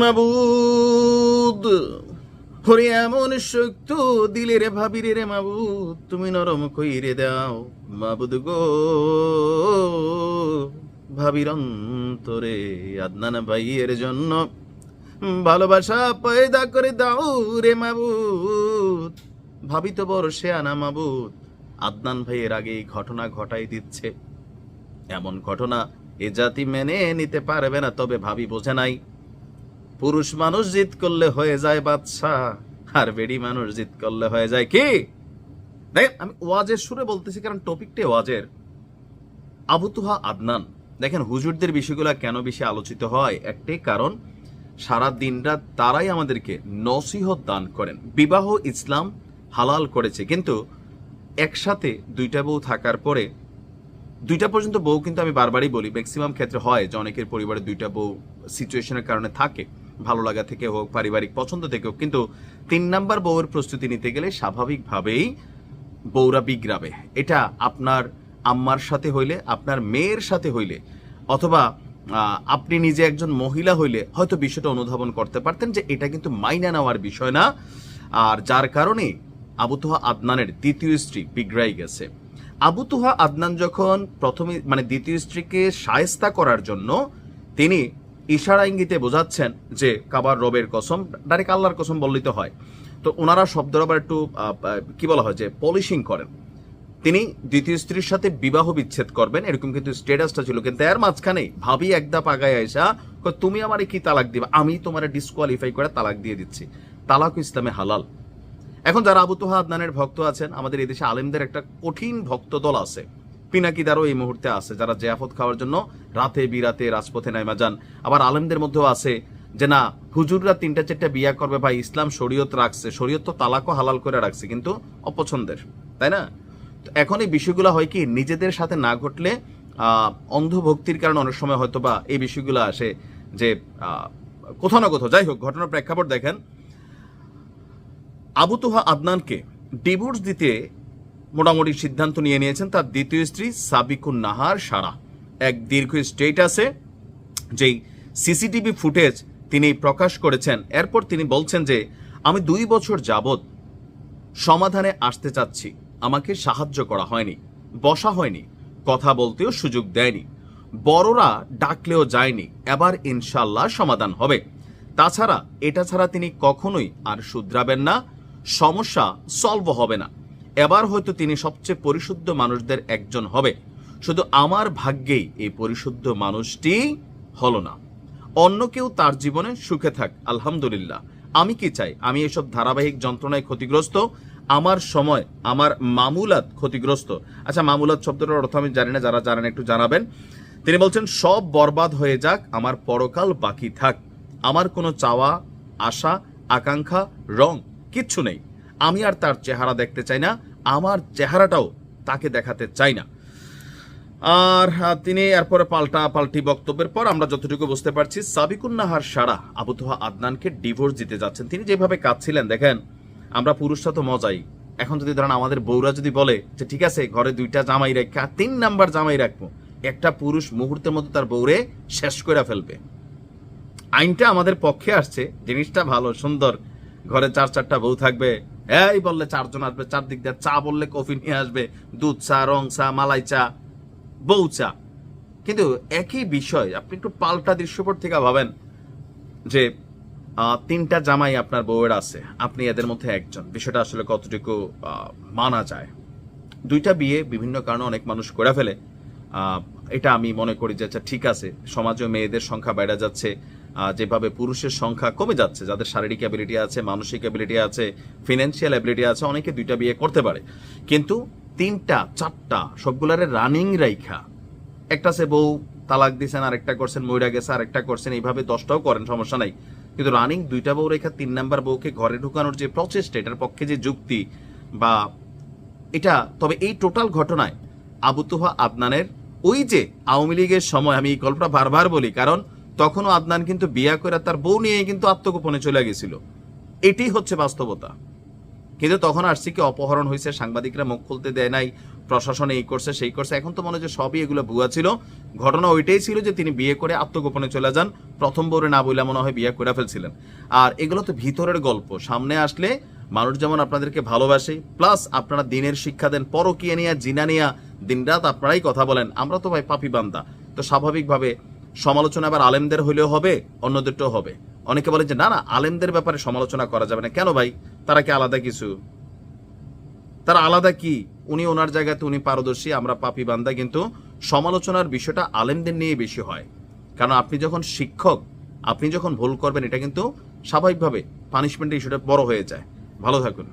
মাবুদ, হরে এমন শক্ত দিলে রে ভাবি রে মাবুদ, তুমি নরম কইরে দাও মাবুদ গো। ভাবির অন্তরে আদনান ভাইয়ের জন্য ভালোবাসা পয়দা করে দাও রে মাবুদ। ভাবি তো বড় আনা মাবুদ, আদনান ভাইয়ের আগে এই ঘটনা ঘটাই দিচ্ছে। এমন ঘটনা এ জাতি মেনে নিতে পারবে না, তবে ভাবি বোঝে নাই পুরুষ মানুষ জিত করলে হয়ে যায় বাদশা আর বেডি মানুষ জিত করলে হয়ে যায় কি? দেখেন, আমি ওয়াজের সুরে বলতেছি কারণ টপিকটা ওয়াজের। আবুতুহা আদনান, দেখেন হুজুরদের বিষয়গুলো কেন বেশি আলোচিত হয়? একটাই কারণ, সারা দিনরাত তারাই আমাদেরকে নসিহত দান করেন। বিবাহ ইসলাম হালাল করেছে, কিন্তু একসাথে দুইটা বউ থাকার পরে, দুইটা পর্যন্ত বউ কিন্তু আমি বারবারই বলি ম্যাক্সিমাম ক্ষেত্রে হয়, যে অনেকের পরিবারে দুইটা বউ সিচুয়েশনের কারণে থাকে। ভালো লাগা থেকে হোক, পারিবারিক পছন্দ থেকে হোক, কিন্তু তিন নাম্বার বউয়ের প্রস্তুতি নিতে গেলে স্বাভাবিকভাবেই বউরা বিগ্রাবে এটা আপনার আম্মার সাথে হইলে, আপনার মেয়ের সাথে হইলে, অথবা আপনি নিজে একজন মহিলা হইলে হয়তো বিষয়টা অনুধাবন করতে পারতেন যে এটা কিন্তু মাইনা নেওয়ার বিষয় না। আর যার কারণে আবুতোহা আদনানের দ্বিতীয় স্ত্রী বিগ্রাই গেছে। আবুতুহা আদনান যখন প্রথমে মানে দ্বিতীয় স্ত্রীকে সায়স্তা করার জন্য তিনি ইশারা ইঙ্গিতে বোঝাচ্ছেন যে কাবার রবের কসম, ডাইরেক্ট আল্লাহর কসম বললিত হয়। তো ওনারা শব্দটা আবার একটু কি বলা হয় যে পলিশিং করেন। তিনি দ্বিতীয় স্ত্রীর সাথে বিবাহ বিচ্ছেদ করবেন, এরকম কিন্তু স্টেটাসটা ছিল। কিন্তু এর মাঝখানে ভাবি একদা পাগায় আইসা তুমি আমারে কি তালাক দিবা? আমি তোমার ডিসকোয়ালিফাই করে তালাক দিয়ে দিচ্ছি। তালাক ইসলামে হালাল। এখন যারা আবু তোহা আদনানের ভক্ত আছেন, আমাদের এই দেশে আলেমদের একটা কঠিন ভক্ত দল আছে। পিনাকিদারও এই মুহূর্তে আছে, যারা জিয়াফত খাওয়ার জন্য রাতে, বিরাতে রাজপথে নাইমা যান। আবার আলেমদের মধ্যেও আছে যে, না, হুজুররা তিনটা চারটা বিয়া করবে, ভাই, ইসলাম শরীয়ত রাখছে। শরীয়ত তো তালাকও হালাল করে রাখছে, কিন্তু অপছন্দের, তাই না? এখন এই বিষয়গুলো হয় কি, নিজেদের সাথে না ঘটলে অন্ধভক্তির কারণে অনেক সময় হয়তো বা এই বিষয়গুলো আসে যে কোথাও না কোথাও। যাই হোক, ঘটনার প্রেক্ষাপট দেখেন। আবু তোহা আদনানকে ডিভোর্স দিতে মোটামুটি সিদ্ধান্ত নিয়ে নিয়েছেন তার দ্বিতীয় স্ত্রী সাবিকুন নাহার সারা। এক দীর্ঘ স্টেটাসে যেই সিসিটিভি ফুটেজ তিনি প্রকাশ করেছেন, এরপর তিনি বলছেন যে, আমি দুই বছর যাবৎ সমাধানে আসতে চাচ্ছি। আমাকে সাহায্য করা হয়নি, বসা হয়নি, কথা বলতেও সুযোগ দেয়নি। বড়রা ডাকলেও যায়নি, এবার ইনশাল্লাহ সমাধান হবে। তাছাড়া, এটা ছাড়া তিনি কখনোই আর শুধরাবেন না, সমস্যা সলভ হবে না। এবার হয়তো তিনি সবচেয়ে পরিশুদ্ধ মানুষদের একজন হবে। শুধু আমার ভাগ্যেই এই পরিশুদ্ধ মানুষটি হলো না। অন্য কেউ তার জীবনে সুখে থাক, আলহামদুলিল্লাহ। আমি কি চাই? আমি এসব ধারাবাহিক যন্ত্রণায় ক্ষতিগ্রস্ত? আমার সময়, আমার মামুলাত ক্ষতিগ্রস্ত? আচ্ছা মামুলাত শব্দটার অর্থ আমি জানি না, যারা জানেন একটু জানাবেন। তিনি বলছেন, সব বরবাদ হয়ে যাক, আমার পরকাল বাকি থাক। আমার কোনো চাওয়া, আশা, আকাঙ্ক্ষা, রং কিচ্ছু নেই। আমি আর তার চেহারা দেখতে চাই না, আমার চেহারাটাও তাকে দেখাতে চাই না। আর তিনি এরপরে পাল্টা পাল্টি বক্তব্যের পর আমরা যতটুকু বুঝতে পারছি সাবিকুন নাহার সারা আবুতোহা আদনানকে ডিভোর্স দিতে যাচ্ছেন। তিনি যেভাবে কাঁদছিলেন, দেখেন, আমরা পুরুষরা তো মজাই। এখন যদি ধরেন আমাদের বউরা যদি বলে যে, ঠিক আছে, ঘরে দুইটা জামাই রেখা তিন নাম্বার জামাই রাখব, একটা পুরুষ মুহূর্তের মধ্যে তার বউরে শেষ করে ফেলবে। আইনটা আমাদের পক্ষে আসছে, জিনিসটা ভালো, সুন্দর, ঘরে চার চারটা বউ থাকবে এই বললে চারজন আসবে, চারদিক দিয়ে চা বললে কফি নিয়ে আসবে, দুধ চা, রং চা, মালাই চা, বউ চা। কিন্তু একই বিষয়, আপনি একটু পাল্টা দৃশ্যপট থেকে ভাবেন যে তিনটা জামাই আপনার বউয়ের আছে, আপনি এদের মধ্যে একজন। বিষয়টা আসলে কতটুকু মানা যায়। দুইটা বিয়ে বিভিন্ন কারণে অনেক মানুষ করে ফেলে। এটা আমি মনে করি যে আচ্ছা ঠিক আছে, সমাজে মেয়েদের সংখ্যা বেড়ে যাচ্ছে যেভাবে পুরুষের সংখ্যা কমে যাচ্ছে, যাদের শারীরিক অ্যাবিলিটি আছে, মানসিক অ্যাবিলিটি আছে ফিনান্সিয়াল অ্যাবিলিটি আছে, অনেকে দুইটা বিয়ে করতে পারে। কিন্তু তিনটা, চারটা, সবগুলারে রানিং রাইখা, একটা সে বউ তালাক দিছেন, আরেকটা করছেন, মইরা গেছে, আরেকটা করছেন, এইভাবে দশটাও করেন, সমস্যা নাই। কিন্তু রানিং দুইটা বউ রেখা, তিন নাম্বার বউকে ঘরে ঢুকানোর যে প্রচেষ্টা এটার পক্ষে যে যুক্তি বা এটা, তবে এই টোটাল ঘটনায় আবুতুহা আদনানের ওই যে আওয়ামী লীগের সময়, আমি এই গল্পটা বারবার বলি, কারণ তখনও আদনান কিন্তু বিয়া করে তার বউ নিয়ে কিন্তু আত্মগোপনে চলে গেছিল। এটাই হচ্ছে বাস্তবতা। কিন্তু তখন আসছে কি অপহরণ হয়েছে, সাংবাদিকরা মুখ খুলতে দেয় নাই, প্রশাসন এই করছে, সেই করছে। এখন তো মনে যে সবই এগুলো ভুয়া ছিল। ঘটনা ওইটাই ছিল যে তিনি বিয়ে করে আত্মগোপনে চলে যান। প্রথম বউরে না বইলে মনে হয় বিয়ে করে ফেলছিলেন। আর এগুলো তো ভিতরের গল্প। সামনে আসলে মানুষ যেমন আপনাদেরকে ভালোবাসে, প্লাস আপনারা দিনের শিক্ষা দেন, পরকিয়া নিয়ে, জিনা নিয়া, দিনরাত আপনারাই কথা বলেন। আমরা তো ভাই পাপি বান্দা। তো স্বাভাবিকভাবে সমালোচনা আবার আলেমদের হইলেও হবে অন্যদেরটাও হবে। অনেকে বলে যে, না না, আলেমদের ব্যাপারে সমালোচনা করা যাবে না। কেন ভাই? তারা কি আলাদা কিছু? তারা আলাদা কি? উনি ওনার জায়গাতে উনি পারদর্শী, আমরা পাপি বান্দা, কিন্তু সমালোচনার বিষয়টা আলেমদের নিয়ে বেশি হয়। কারণ আপনি যখন শিক্ষক, আপনি যখন ভুল করবেন, এটা কিন্তু স্বাভাবিকভাবে পানিশমেন্টের ইস্যুটা বড় হয়ে যায়। ভালো থাকুন।